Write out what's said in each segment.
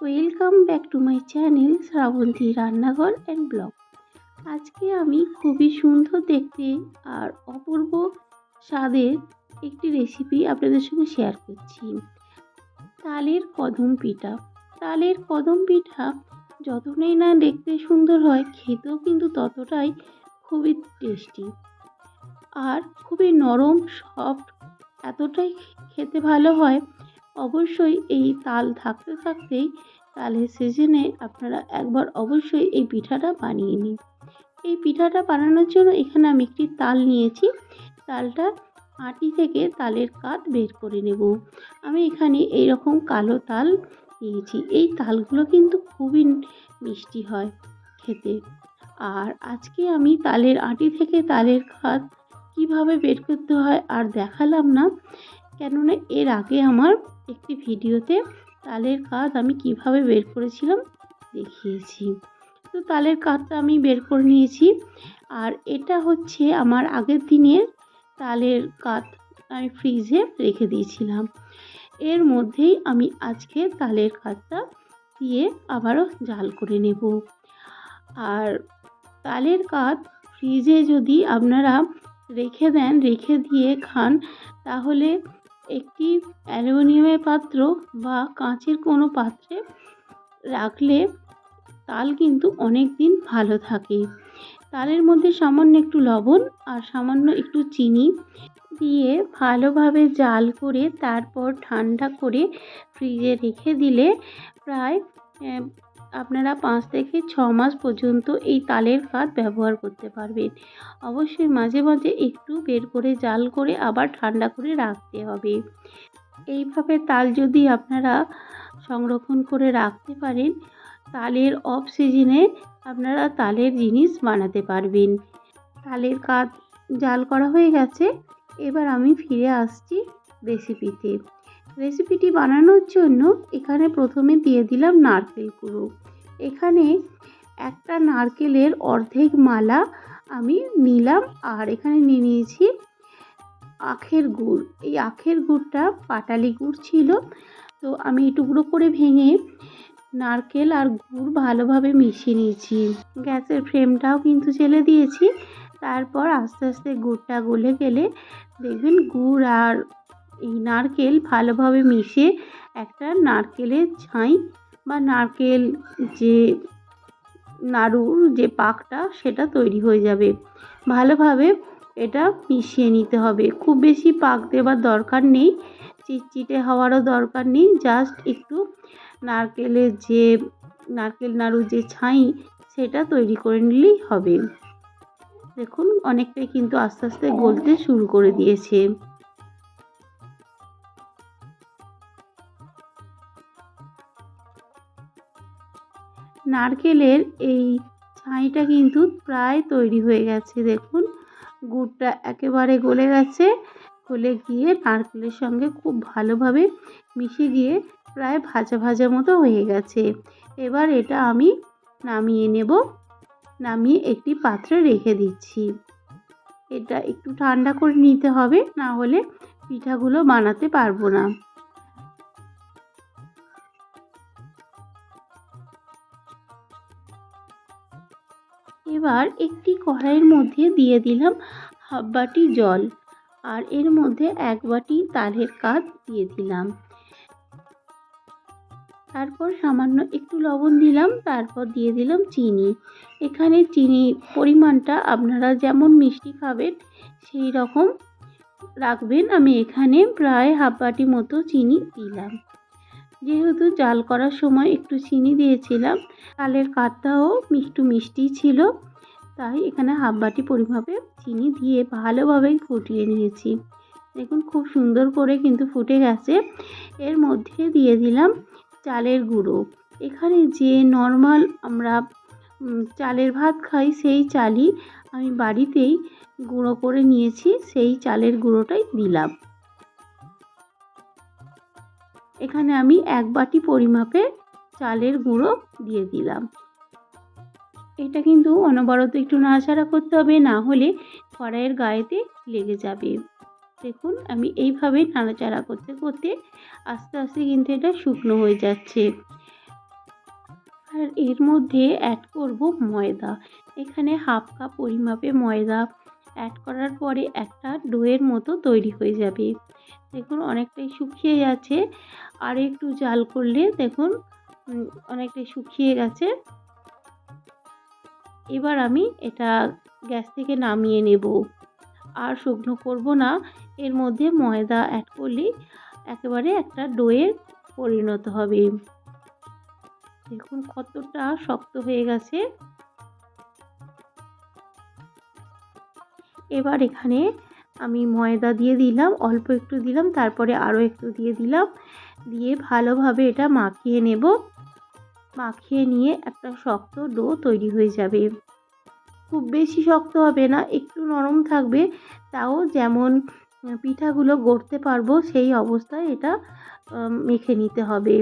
Welcome back to my channel Shrabanti Rannaghar and blog আজকে আমি খুবই সুন্দর দেখতে আর অপূর্ব স্বাদের একটি রেসিপি আপনাদের সঙ্গে শেয়ার করছি। তালের কদম পিঠা। তালের কদম পিঠা যতটাই না দেখতে সুন্দর হয়, খেতেও কিন্তু ততটাই খুবই টেস্টি আর খুবই নরম সফট এতটাই খেতে ভালো হয় অবশ্যই এই তাল থাকতে থাকতেই তালের সিজনে আপনারা একবার অবশ্যই এই পিঠাটা বানিয়ে নিন। এই পিঠাটা বানানোর জন্য এখানে আমি একটি তাল নিয়েছি। তালটা আটি থেকে তালের কাঠ বের করে নেব। আমি এখানে এই রকম কালো তাল নিয়েছি। এই তালগুলো কিন্তু খুবই মিষ্টি হয় খেতে। আর আজকে আমি তালের আটি থেকে তালের কাঠ কীভাবে বের করতে হয় আর দেখালাম না। কেননা এর আগে আমার একটি ভিডিওতে তালের কাঠ আমি কীভাবে বের করেছিলাম দেখিয়েছি। তো তালের কাঠটা আমি বের করে নিয়েছি আর এটা হচ্ছে আমার আগের দিনের তালের কাঠ আমি ফ্রিজে রেখে দিয়েছিলাম। এর মধ্যেই আমি আজকে তালের কাঠটা দিয়ে আবারও জাল করে নেব। আর তালের কাঠ ফ্রিজে যদি আপনারা রেখে দেন, রেখে দিয়ে খান, তাহলে একটি অ্যালুমিনিয়ামের পাত্র বা কাঁচের কোনো পাত্রে রাখলে তাল কিন্তু অনেক দিন ভালো থাকে। তালের মধ্যে সামান্য একটু লবণ আর সামান্য একটু চিনি দিয়ে ভালোভাবে জাল করে তারপর ঠান্ডা করে ফ্রিজে রেখে দিলে প্রায় আপনারা পাঁচ থেকে ছ মাস পর্যন্ত এই তালের কাঠ ব্যবহার করতে পারবেন। অবশ্যই মাঝে মাঝে একটু বের করে জাল করে আবার ঠান্ডা করে রাখতে হবে। এইভাবে তাল যদি আপনারা সংরক্ষণ করে রাখতে পারেন, তালের অফ সিজনে আপনারা তালের জিনিস বানাতে পারবেন। তালের কাঠ জাল করা হয়ে গেছে, এবার আমি ফিরে আসছি রেসিপিতে রেসিপিটি বানানোর জন্য এখানে প্রথমে দিয়ে দিলাম নারকেল কুড়ো। এখানে একটা নারকেলের অর্ধেক মালা আমি নিলাম আর এখানে নিয়ে নিয়েছি আখের গুড়। এই আখের গুড়টা পাটালি গুড় ছিল। তো আমি টুকরো করে ভেঙে নারকেল আর গুড় ভালোভাবে মিশিয়ে নিয়েছি। গ্যাসের ফ্লেমটাও কিন্তু জেলে দিয়েছি। তারপর আস্তে আস্তে গুড়টা গলে গেলে দেখবেন গুড় আর এই নারকেল ভালোভাবে মিশে একটা নারকেলের ছাই বা নারকেল যে নাড়ুর যে পাকটা সেটা তৈরি হয়ে যাবে। ভালোভাবে এটা মিশিয়ে নিতে হবে। খুব বেশি পাক দেওয়ার দরকার নেই, চিটচিটে হওয়ারও দরকার নেই। জাস্ট একটু নারকেলের যে, নারকেল নাড়ুর যে ছাই সেটা তৈরি করে নিলেই হবে। দেখুন, অনেকটাই কিন্তু আস্তে আস্তে গলতে শুরু করে দিয়েছে। নারকেলের এই ছাইটা কিন্তু প্রায় তৈরি হয়ে গেছে, দেখুন। গুড়টা একেবারে গলে গেছে, গলে গিয়ে নারকেলের সঙ্গে খুব ভালোভাবে মিশে গিয়ে প্রায় ভাজা ভাজা মতো হয়ে গেছে। এবার এটা আমি নামিয়ে নেব, নামিয়ে একটি পাত্রে রেখে দিচ্ছি। এটা একটু ঠান্ডা করে নিতে হবে, না হলে পিঠাগুলো বানাতে পারব না। এবার একটি কড়াইয়ের মধ্যে দিয়ে দিলাম হাফ বাটি জল আর এর মধ্যে এক বাটি তালের কাঠ দিয়ে দিলাম। তারপর সামান্য একটু লবণ দিলাম, তারপর দিয়ে দিলাম চিনি। এখানে চিনির পরিমাণটা আপনারা যেমন মিষ্টি খাবেন, সেই রকম রাখবেন। আমি এখানে প্রায় হাফ বাটি মতো চিনি দিলাম। যেহেতু জাল করার সময় একটু চিনি দিয়েছিলাম, তালের কাঠটাও একটু মিষ্টি ছিল। তাই এখানে হাফ বাটি পরিমাপে চিনি দিয়ে ভালোভাবে ফুটিয়ে নিয়েছি। দেখুন, খুব সুন্দর করে কিন্তু ফুটে গেছে। এর মধ্যে দিয়ে দিলাম চালের গুঁড়ো। এখানে যে নর্মাল আমরা চালের ভাত খাই সেই চালই আমি বাড়িতেই গুঁড়ো করে নিয়েছি, সেই চালের গুঁড়োটাই দিলাম। এখানে আমি এক বাটি পরিমাপে চালের গুঁড়ো দিয়ে দিলাম। এটা কিন্তু অনবরত একটু নাড়াচাড়া করতে হবে, না হলে কড়াইয়ের গায়েতে লেগে যাবে। দেখুন, আমি এইভাবে নাড়াচাড়া করতে করতে আস্তে আস্তে কিন্তু এটা শুকনো হয়ে যাচ্ছে। আর এর মধ্যে অ্যাড করব ময়দা। এখানে হাফ কাপ পরিমাপে ময়দা অ্যাড করার পরে একটা ডোয়ের মতো তৈরি হয়ে যাবে। দেখুন, অনেকটাই শুকিয়ে গেছে। আর একটু জাল করলে দেখুন অনেকটাই শুকিয়ে গেছে। এবার আমি এটা গ্যাস থেকে নামিয়ে নেব। আর শুকনো করব না, এর মধ্যে ময়দা অ্যাড করলেই একেবারে একটা ডোয়ের পরিণত হবে। দেখুন কতটা শক্ত হয়ে গেছে। এবার এখানে আমি ময়দা দিয়ে দিলাম, অল্প একটু দিলাম, তারপরে আরও একটু দিয়ে দিলাম। দিয়ে ভালোভাবে এটা মাখিয়ে নেব। মাখিয়ে নিয়ে একটা শক্ত ডো তৈরি হয়ে যাবে। খুব বেশি শক্ত হবে না, একটু নরম থাকবে, তাও যেমন পিঠাগুলো গড়তে পারব সেই অবস্থায় এটা মেখে নিতে হবে।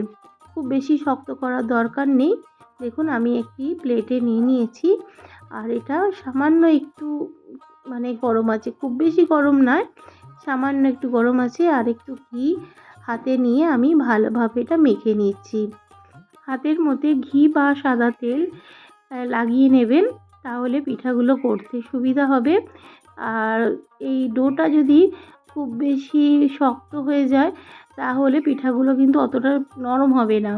খুব বেশি শক্ত করার দরকার নেই। দেখুন, আমি একটি প্লেটে নিয়ে নিয়েছি, আর এটা সামান্য একটু মানে গরম আছে, খুব বেশি গরম নয়, সামান্য একটু গরম আছে, আর একটু ঘি হাতে নিয়ে আমি ভালোভাবে এটা মেখে নিচ্ছি। হাতের মধ্যে ঘি বা সাদা তেল লাগিয়ে নেবেন। তাহলে পিঠাগুলো করতে সুবিধা হবে। আর এই ডোটা যদি খুব বেশি শক্ত হয়ে যায়, তাহলে পিঠাগুলো কিন্তু অতটা নরম হবে না।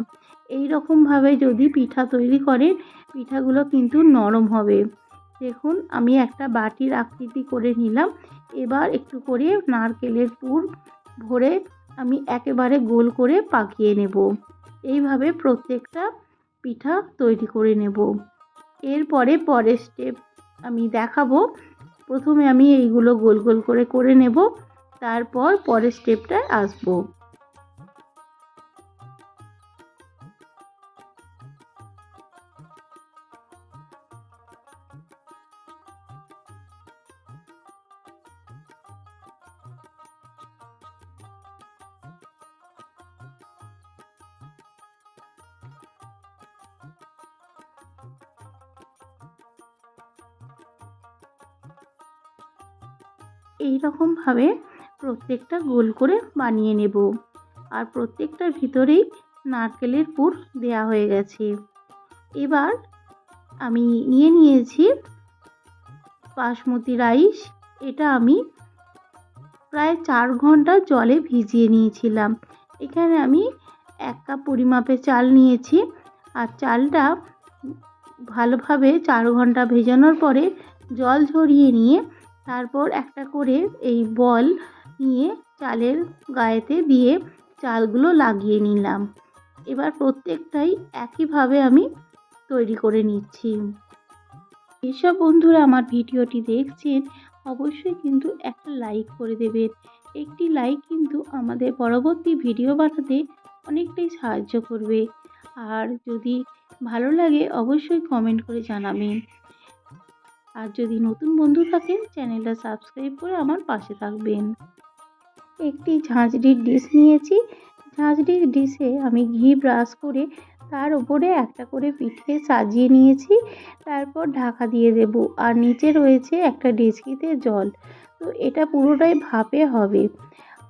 এই রকমভাবে যদি পিঠা তৈরি করেন, পিঠাগুলো কিন্তু নরম হবে। দেখুন, আমি একটা বাটির আকৃতি করে নিলাম। এবার একটু করে নারকেলের পুর ভরে আমি একেবারে গোল করে পাকিয়ে নেব। এইভাবে প্রত্যেকটা পিঠা তৈরি করে নেব। এরপরে পরের স্টেপ আমি দেখাবো। প্রথমে আমি এইগুলো গোল গোল করে করে নেব। তারপর পরের স্টেপটায় আসব। এই রকমভাবে প্রত্যেকটা গোল করে বানিয়ে নেব। আর প্রত্যেকটার ভিতরেই নারকেলের পুর দেয়া হয়ে গেছে। এবার আমি নিয়ে নিয়েছি বাসমতি রাইস। এটা আমি প্রায় চার ঘণ্টা জলে ভিজিয়ে নিয়েছিলাম। এখানে আমি এক কাপ পরিমাপে চাল নিয়েছি। আর চালটা ভালোভাবে চার ঘণ্টা ভেজানোর পরে জল ঝরিয়ে নিয়ে তারপর একটা করে এই বল নিয়ে চালের গায়েতে দিয়ে চালগুলো লাগিয়ে নিলাম। এবার প্রত্যেকটাই একইভাবে আমি তৈরি করে নিচ্ছি। যেসব বন্ধুরা আমার ভিডিওটি দেখছেন, অবশ্যই কিন্তু একটা লাইক করে দেবেন। একটি লাইক কিন্তু আমাদের পরবর্তী ভিডিও বানাতে অনেকটাই সাহায্য করবে। আর যদি ভালো লাগে, অবশ্যই কমেন্ট করে জানাবেন। আর যদি নতুন বন্ধু থাকেন, চ্যানেলটা সাবস্ক্রাইব করে আমার পাশে থাকবেন। একটি ঝাঁঝরির ডিশ নিয়েছি। ঝাঁঝরির ডিশে আমি ঘি ব্রাশ করে তার উপরে একটা করে পিঠে সাজিয়ে নিয়েছি। তারপর ঢাকা দিয়ে দেব। আর নিচে রয়েছে একটা ডেচকিতে জল। তো এটা পুরোটাই ভাপে হবে।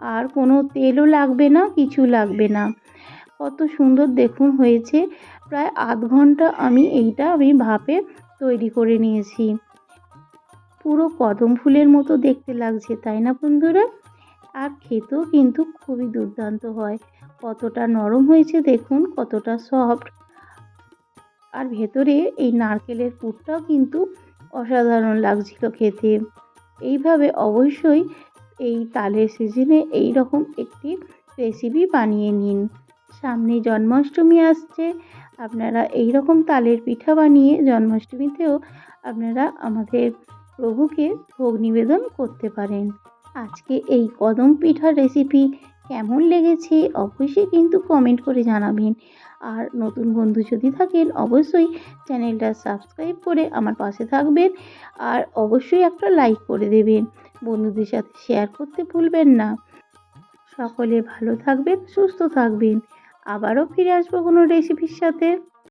আর কোনো তেলও লাগবে না, কিছু লাগবে না। কত সুন্দর দেখুন হয়েছে। প্রায় আধ ঘণ্টা আমি এইটা আমি ভাপে তৈরি করে নিয়েছি। পুরো কদম ফুলের মতো দেখতে লাগছে, তাই না বন্ধুরা? আর খেতেও কিন্তু খুবই দুর্দান্ত হয়। কতটা নরম হয়েছে দেখুন, কতটা সফট আর ভেতরে এই নারকেলের পুরটাও কিন্তু অসাধারণ লাগছিল খেতে। এইভাবে অবশ্যই এই তালের সিজনে এই রকম একটি রেসিপি বানিয়ে নিন। সামনে জন্মাষ্টমী আসছে, আপনারা এই রকম তালের পিঠা বানিয়ে জন্মাষ্টমীতেও আপনারা আমাদের প্রভুকে ভোগ নিবেদন করতে পারেন। আজকে এই কদম পিঠার রেসিপি কেমন লেগেছে অবশ্যই কিন্তু কমেন্ট করে জানাবেন। আর নতুন বন্ধু যদি থাকেন, অবশ্যই চ্যানেলটা সাবস্ক্রাইব করে আমার পাশে থাকবেন আর অবশ্যই একটা লাইক করে দেবেন। বন্ধুদের সাথে শেয়ার করতে ভুলবেন না। সকলে ভালো থাকবেন, সুস্থ থাকবেন। আবারও ফিরে আসব কোনো রেসিপির সাথে।